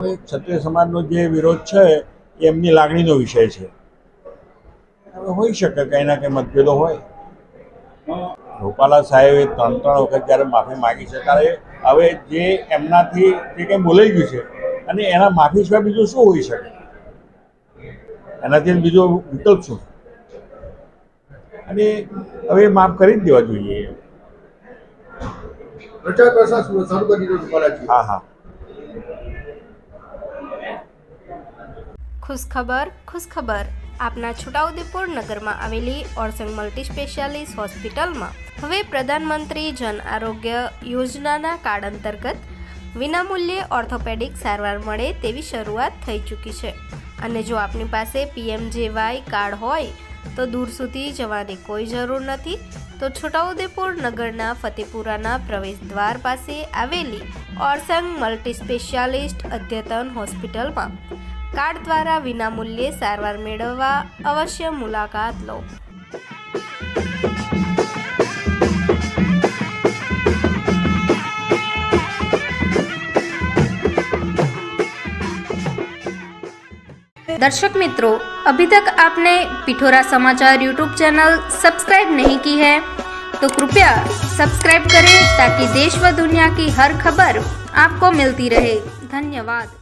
ક્ષત્રિય સમાજનો જે વિરોધ છે એ એમની લાગણીનો વિષય છે. હવે હોઈ શકે કંઈ ના કંઈ મતભેદો હોય. રૂપાલા સાહેબે ત્રણ ત્રણ વખત જ્યારે માફી માગી છે ત્યારે હવે જે એમનાથી જે કંઈ બોલાઈ ગયું છે અને એના માફી સિવાય બીજું શું હોઈ શકે? એનાથી બીજો વિકલ્પ શું? અને હવે માફ કરી જ દેવા જોઈએ. હા હા. ખુશખબર ખુશખબર. આપના છોટાઉદેપુર નગરમાં આવેલી ઓરસંગ મલ્ટી સ્પેશિયાલિસ્ટ હોસ્પિટલમાં હવે પ્રધાનમંત્રી જન આરોગ્ય યોજનાના કાર્ડ અંતર્ગત વિનામૂલ્યે ઓર્થોપેડિક સારવાર મળે તેવી શરૂઆત થઈ ચૂકી છે. અને જો આપની પાસે પીએમજેવાય કાર્ડ હોય, તો દૂર સુધી જવાની કોઈ જરૂર નથી. તો છોટાઉદેપુર નગરના ફતેપુરાના પ્રવેશ દ્વાર પાસે આવેલી ઓરસંગ મલ્ટી સ્પેશિયાલિસ્ટ અદ્યતન હોસ્પિટલમાં કાર્ડ દ્વારા વિનામૂલ્યે સારવાર મેળવવા અવશ્ય મુલાકાત લો दर्शक मित्रों अभी तक आपने पिठोरा समाचार यूट्यूब चैनल सब्सक्राइब नहीं की है तो कृपया सब्सक्राइब करें ताकि देश व दुनिया की हर खबर आपको मिलती रहे धन्यवाद